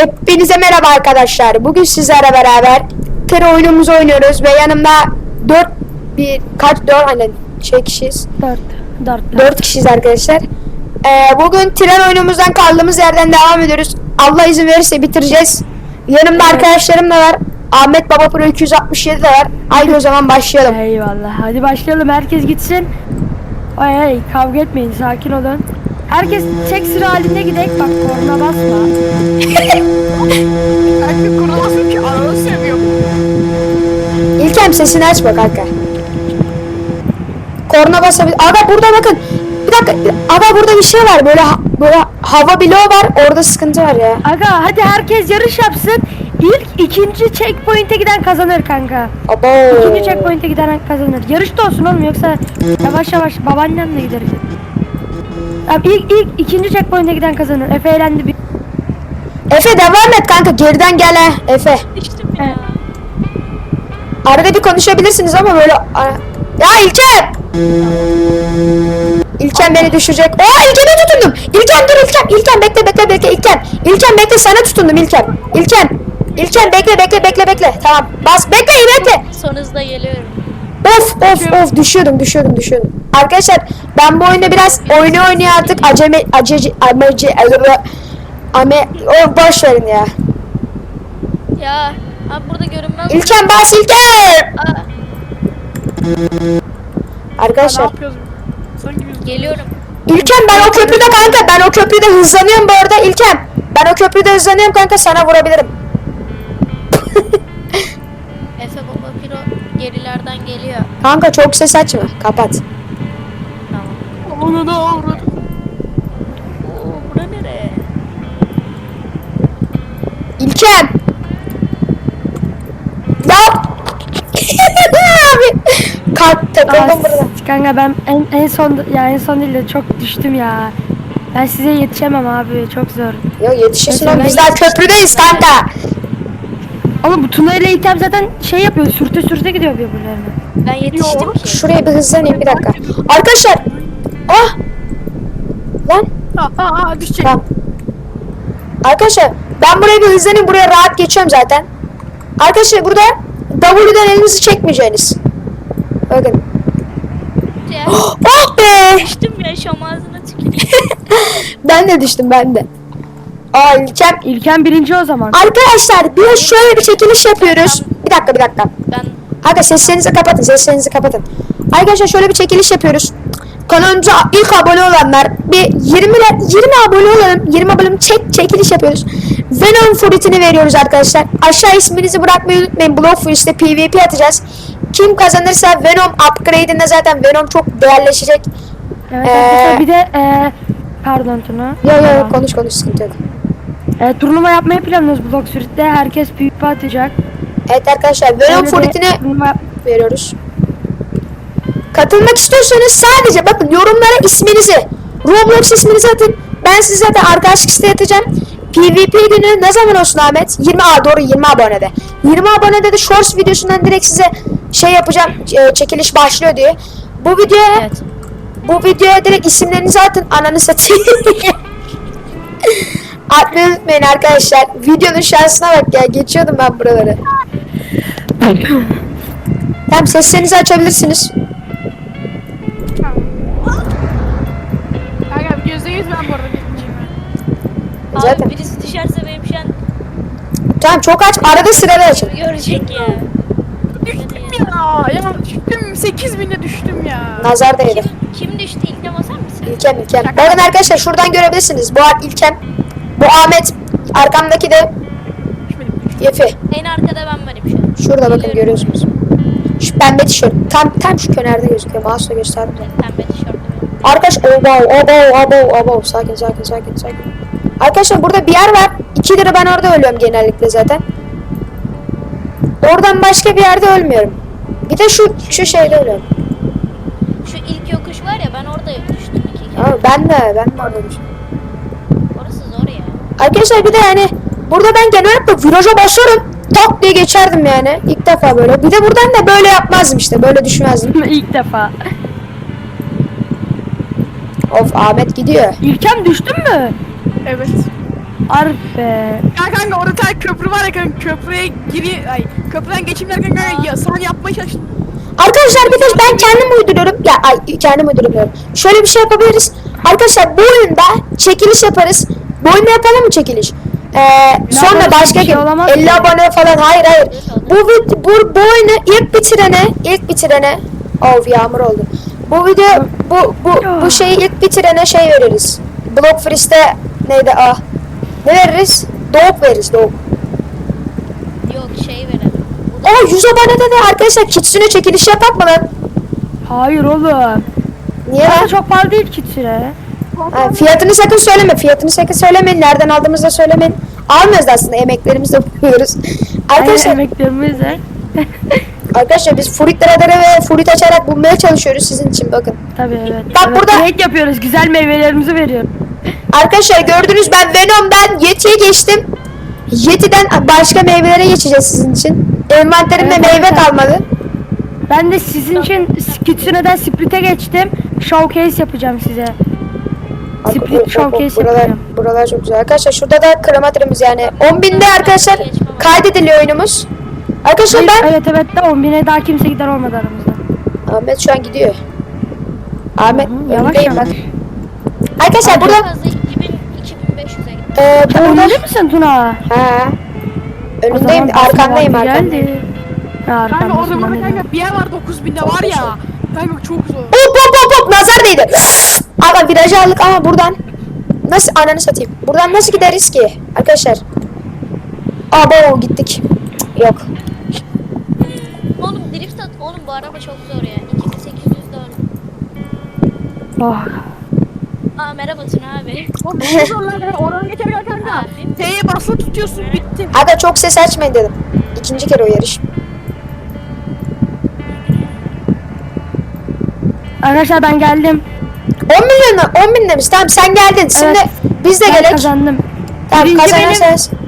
Hepinize merhaba arkadaşlar. Bugün sizlerle beraber tır oyunumuzu oynuyoruz ve yanımda 4 bir kaç 4 hani şey kişiyiz. Dört. Dört. 4 kişiyiz arkadaşlar. Ee, bugün tren oyunumuzdan kaldığımız yerden devam ediyoruz. Allah izin verirse bitireceğiz. Yanımda Evet. arkadaşlarım da var. Ahmet Baba Pro 267 de var. Haydi o zaman başlayalım. Eyvallah. Hadi başlayalım. Herkes gitsin. Ay ay kavga etmeyin. Sakin olun. Herkes tek sıra halinde gidek. Bak korna basma. Kalbim kurulasın ki ananı seviyorum. İlkem sesini açma kanka. Korna basabilir. Aga burada bakın. Bir dakika. Aga burada bir şey var. Böyle ha- böyle hava bloğu var. Orada sıkıntı var ya. Aga hadi herkes yarış yapsın. İlk ikinci checkpoint'e giden kazanır kanka. Abo. İkinci checkpoint'e giden kazanır. Yarışta olsun oğlum yoksa yavaş yavaş babaannemle gideriz. Abi ilk, ilk ikinci checkpoint'e giden kazanır. Efe eğlendi bir. Efe devam et kanka. Geriden gel ha. Efe. Arada bir konuşabilirsiniz ama böyle... Ya İlkem! İlkem beni düşürecek. Oo İlkem'e tutundum. İlkem dur İlkem. İlkem bekle bekle bekle İlkem. İlkem bekle sana tutundum İlkem. İlkem. İlkem bekle bekle bekle bekle. Tamam. Bas bekle bekle. Son hızda geliyorum. Of of of düşüyordum düşüyordum düşüyordum. Arkadaşlar ben bu oyunda biraz oyunu oynuyor artık acemi aceci ameci ame o boş verin ya. Ya abi burada görünmez. İlkem bas İlkem. Aa, Ne Arkadaşlar yapıyoruz? Sanki biz geliyorum. İlkem ben o köprüde kanka ben o köprüde hızlanıyorum bu arada İlkem. Ben o köprüde hızlanıyorum kanka sana vurabilirim. Gerilerden geliyor. Kanka çok ses açma kapat. Tamam. Onu da avradım. Oo bura nereye? İlkem. Ya. Abi. Kalk takıldım burada. Kanka ben en, en son ya en son değil de çok düştüm ya. Ben size yetişemem abi çok zor. Yo yetişirsin oğlum biz daha köprüdeyiz kanka. Ama bu Tuna ile İlkem zaten şey yapıyor sürte sürte gidiyor birbirlerine. Ben yetiştim ki. Şuraya bir hızlanayım bir dakika. Arkadaşlar. Ah. Lan. Ha ha ha düşecek. Tamam. Arkadaşlar ben buraya bir hızlanayım buraya rahat geçiyorum zaten. Arkadaşlar burada W'den elinizi çekmeyeceğiniz. Bakın. Oh be! düştüm ya şam ağzına tüküreyim. Ben de düştüm ben de. Aa İlkem. İlkem birinci o zaman. Arkadaşlar bir şöyle bir çekiliş yapıyoruz. Bir dakika bir dakika. Ben Arkadaşlar seslerinizi kapatın seslerinizi kapatın. Arkadaşlar şöyle bir çekiliş yapıyoruz. Kanalımıza ilk abone olanlar bir 20 le- 20 abone olalım. 20 abone çek çekiliş yapıyoruz. Venom fruitini veriyoruz arkadaşlar. Aşağı isminizi bırakmayı unutmayın. Blockfruit'te PvP atacağız. Kim kazanırsa Venom upgrade'inde zaten Venom çok değerleşecek. Evet Ee, arkadaşlar bir de e, pardon Tuna. Yo yo konuş konuş sıkıntı yok. E, turnuva yapmayı planlıyoruz Block Street'te. Herkes PvP atacak. Evet arkadaşlar de fruitini turnuva- veriyoruz. Katılmak istiyorsanız sadece bakın yorumlara isminizi, Roblox isminizi atın. Ben size zaten arkadaşlık isteği atacağım. PvP günü ne zaman olsun Ahmet? 20 a doğru 20 abonede. 20 abonede de shorts videosundan direkt size şey yapacağım. e, çekiliş başlıyor diye. Bu videoya evet. bu videoya direkt isimlerinizi atın. Ananı satayım. Atmayı unutmayın arkadaşlar. Videonun şansına bak ya. Geçiyordum ben buraları. Tamam seslerinizi açabilirsiniz. Kanka yüzde yüz ben bu arada birinciyim. Abi Zaten. birisi düşerse benim şu an Tamam çok aç. Arada sırada açın. görecek ya. Düştüm ya. Ya düştüm. 8000'e düştüm ya. Nazar değdi. Kim, kim düştü? İlkne basar mısın? İlkem İlkem. Bakın arkadaşlar şuradan görebilirsiniz. Bu İlkem. Ahmet. Arkamdaki de. Efe. En arkada ben varım şu an. Şurada bakın görüyorsunuz. Şu pembe tişört. Tam tam şu kenarda gözüküyor. Mouse'la gösterdim. Pembe benim. Arkadaş obo obo obo obo. Sakin sakin sakin sakin. Arkadaşlar burada bir yer var. 2 lira ben orada ölüyorum genellikle zaten. Oradan başka bir yerde ölmüyorum. Bir de şu şu şeyde ölüyorum. Şu ilk yokuş var ya ben orada düştüm iki kere. Ben de ben de orada düştüm. Arkadaşlar bir de yani burada ben genellikle viraja basarım. Tak diye geçerdim yani. İlk defa böyle. Bir de buradan da böyle yapmazdım işte. Böyle düşmezdim. İlk defa. Of Ahmet gidiyor. İlkem düştün mü? Evet. Be. Ya kanka orada tane köprü var ya kanka köprüye giri ay köprüden geçeyim derken kanka ya, sana yapmaya çalıştım. Arkadaşlar bir de ben kendim uyduruyorum. Ya ay kendim uyduruyorum. Şöyle bir şey yapabiliriz. Arkadaşlar bu oyunda çekiliş yaparız. Bu oyunda yapalım mı çekiliş? Ee, sonra başka şey gün olamaz 50 ki. abone falan hayır hayır. Bu, vid- bu, bu oyunu ilk bitirene ilk bitirene of yağmur oldu. Bu video bu bu bu şeyi ilk bitirene şey veririz. Block Freeze'de neydi ah? Ne veririz? Doğuk veririz doğuk. Yok şey verelim. Bu Aa 100 abonede de arkadaşlar Kitsune çekiliş yapak mı lan? Hayır oğlum. Niye? Aslında çok pahalı değil ki süre. Ha, fiyatını sakın söyleme. Fiyatını sakın söylemeyin. Nereden aldığımızı da söylemeyin. Almıyoruz da aslında. Emeklerimizle buluyoruz. Arkadaşlar, Aynen emeklerimize. arkadaşlar biz Furit Radar'ı ve Furit açarak bulmaya çalışıyoruz sizin için bakın. Tabii evet. Bak evet. burada- Trade yapıyoruz. Güzel meyvelerimizi veriyorum. Arkadaşlar gördünüz ben Venom'dan Yeti'ye geçtim. Yeti'den başka meyvelere geçeceğiz sizin için. Envanterimde Evet, meyve evet. kalmadı. Ben de sizin için Kitsune'den Split'e geçtim. Showcase yapacağım size. Bak, Split showcase buralar, yapacağım. buralar çok güzel. Arkadaşlar şurada da kromatrimiz yani. 10.000'de arkadaşlar kaydediliyor oyunumuz. Arkadaşlar ben Evet evet de 10 bine daha kimse gider olmadı aramızda. Ahmet şu an gidiyor. Ahmet Hı, yavaş önündeyim yavaş. ben. Arkadaşlar burada fazla 2000 2500'e gitti. e, Sen burada önünde misin Tuna? zaman önündeyim arkandayım arkandayım. Kanka orada burada kanka bir yer var 9000'de var ya. Kanka çok zor. Hop hop hop hop nazar değdi. Ama virajı aldık ama buradan nasıl ananı satayım. Buradan nasıl gideriz ki arkadaşlar? Abo gittik. Yok. Oğlum drift at. Oğlum bu araba çok zor ya. 2800 dön. Oh. Aa merhaba Tuna abi. Oğlum çok zor lan kanka oradan geçerken kanka. Abi. T'ye basılı tutuyorsun bitti. Aga çok ses açmayın dedim. İkinci kere o yarış. Arkadaşlar ben geldim. 10 milyonu 10 bin demiş. Tamam sen geldin. Şimdi Evet. biz de Ben kazandım. Tamam Birinci kazanan benim. sensin.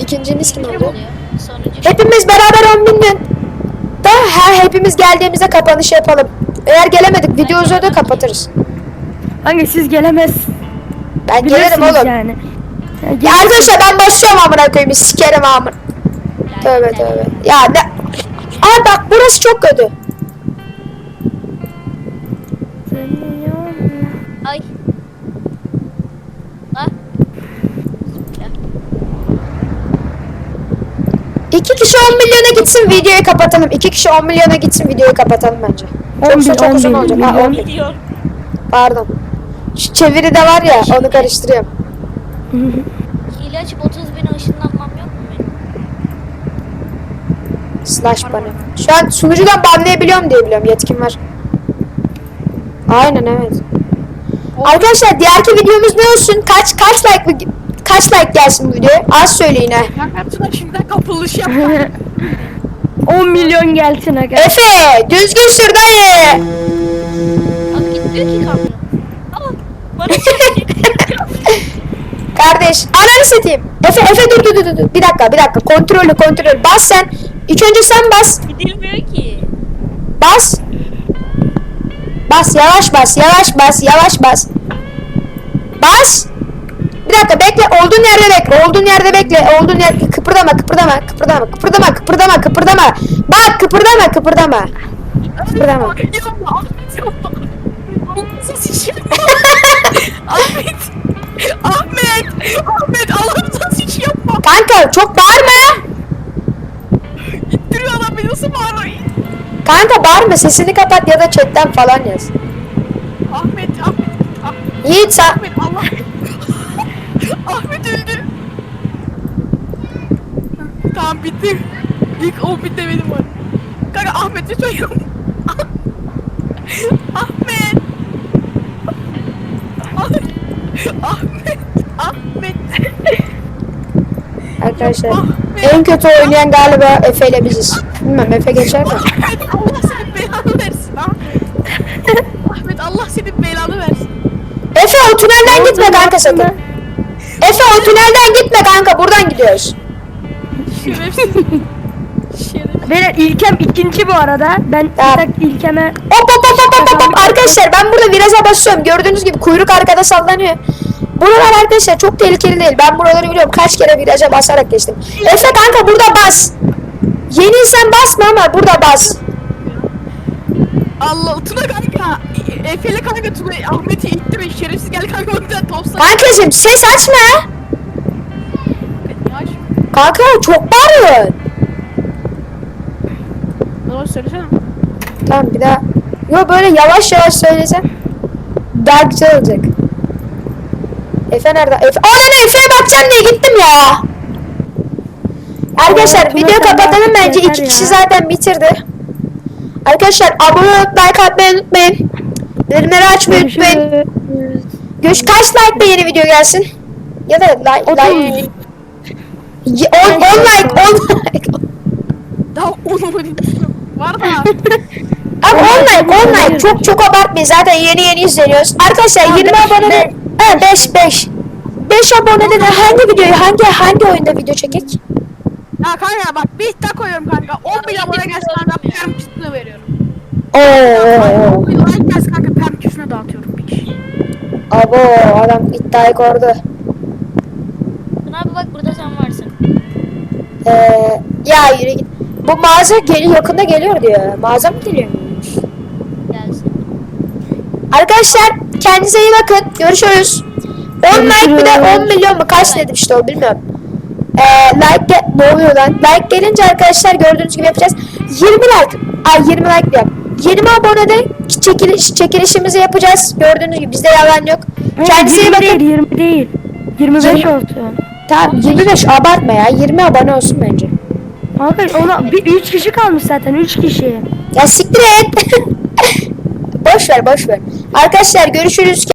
İkinciniz kim oldu? Hepimiz beraber 10 milyon. Da ha, hepimiz geldiğimizde kapanış yapalım. Eğer gelemedik video uzadı kapatırız. Hangi siz gelemez. Ben gelirim Bilirsiniz oğlum. yani. Ya, Ya gel- arkadaşlar ben başlıyorum amına koyayım sikerim amına. Tövbe tövbe. Ya ne? Aa bak burası çok kötü. Ay. Ha? Ya. İki kişi 10 milyona gitsin videoyu kapatalım. İki kişi 10 milyona gitsin videoyu kapatalım bence. 10 Yoksa bin, çok 10 uzun bin, olacak. Ha, milyon. 10 bin. Pardon. Şu çeviri de var ya onu karıştırıyorum. Hile açıp 30 bin ışınlanmam yok mu benim? Slash bana. Şu an sunucudan banlayabiliyorum diye biliyorum. Yetkim var. Aynen evet. Arkadaşlar diğerki videomuz ne olsun? Kaç kaç like kaç like gelsin bu videoya? Az söyleyin ha. Kanka Tuna şimdiden kapılış yap. 10 milyon gelsin aga. Efe düzgün sür dayı. Abi gitmiyor ki kamyon. Bana. Kardeş ananı satayım. Efe Efe dur dur dur dur. Bir dakika bir dakika. Kontrollü kontrol. Bas sen. İlk önce sen bas. Gidilmiyor ki. Bas. Bas yavaş bas yavaş bas yavaş bas. Bas. Bir dakika bekle olduğun yerde bekle olduğun yerde bekle olduğun yerde kıpırdama kıpırdama kıpırdama kıpırdama kıpırdama kıpırdama bak kıpırdama kıpırdama kıpırdama Ahmet. Ahmet. Ahmet. Allah'ım ses iş yapma. kanka çok bağırma İttiriyor adam beni nasıl bağırıyor? Kanka bağırma sesini kapat ya da chatten falan yaz Ahmet Ahmet. Ah- Yiğit sen Ahmet Allah. Ahmet öldü. Tamam bitti. İlk 10 bitti benim var. Kanka Ahmet lütfen yapma. Ahmet. Ahmet. Ahmet. arkadaşlar en kötü oynayan galiba Efe ile biziz bilmem Efe geçer Ahmet senin belanı versin Ahmet. Ahmet Allah senin belanı versin. Efe o tünelden gitme kanka sakın Efe o tünelden gitme kanka buradan gidiyoruz Şerefsiz. Şerefsiz. Beyler İlkem ikinci bu arada. Ben Tamam. dakika İlkem'e Hop hop hop hop hop hop arkadaşlar ben burada viraja basıyorum gördüğünüz gibi kuyruk arkada sallanıyor Buralar arkadaşlar çok tehlikeli değil. Ben buraları biliyorum. Kaç kere viraja basarak geçtim. Efe kanka burada bas. Yeniysen basma ama burada bas. Allah Tuna kanka. Efe'yle kanka Tuna Ahmet'i itti be şerefsiz gel kanka oradan top sana. Kankacım ses açma. Kanka çok bağırıyorsun. Bana söylesene. Tamam bir daha. Yo böyle yavaş yavaş söylesen. Daha güzel olacak. Efe nerede? Efe. Aa ne Efe'ye bakacağım diye gittim ya. Arkadaşlar video kapatalım bence. iki kişi zaten bitirdi. Arkadaşlar abone olup like atmayı unutmayın. Bildirimleri açmayı unutmayın. Görüş kaç like de yeni video gelsin? Ya da like like. Otuz. 10 like 10 like. Daha onu böyle Var da. Abi 10 like 10 like çok çok abartmayın zaten yeni yeni izleniyoruz. Arkadaşlar 20 abone ha 5 5 5 abonede de hangi videoyu hangi hangi oyunda video çekek? Ya kanka bak bir iddia koyuyorum kanka. 10 bin abone gelsin kanka perm küsüne veriyorum. Oo. 10 bin like gelsin kanka perm küsüne dağıtıyorum bir kişi. Abo adam iddiayı kordu. Abi bak burada sen varsın. Ee, ya yürü git. Bu mağaza geliyor yakında geliyor diyor. Mağaza mı geliyor? Gelsin. Arkadaşlar kendinize iyi bakın. Görüşürüz. 10 like bir de 10 milyon mu kaç dedim işte o bilmiyorum. Ee, like ge- ne oluyor lan? Like gelince arkadaşlar gördüğünüz gibi yapacağız. 20 like. Ay 20 like yap. 20 abonede çekiliş, çekilişimizi yapacağız. Gördüğünüz gibi bizde yalan yok. Kendinize iyi 20 değil, bakın. 20 değil. 25 Yirmi- olsun. Tamam 25 abartma ya. 20 abone olsun bence. Kanka ona bir 3 kişi kalmış zaten 3 kişi. Ya siktir et. boş ver boş ver. Arkadaşlar görüşürüz.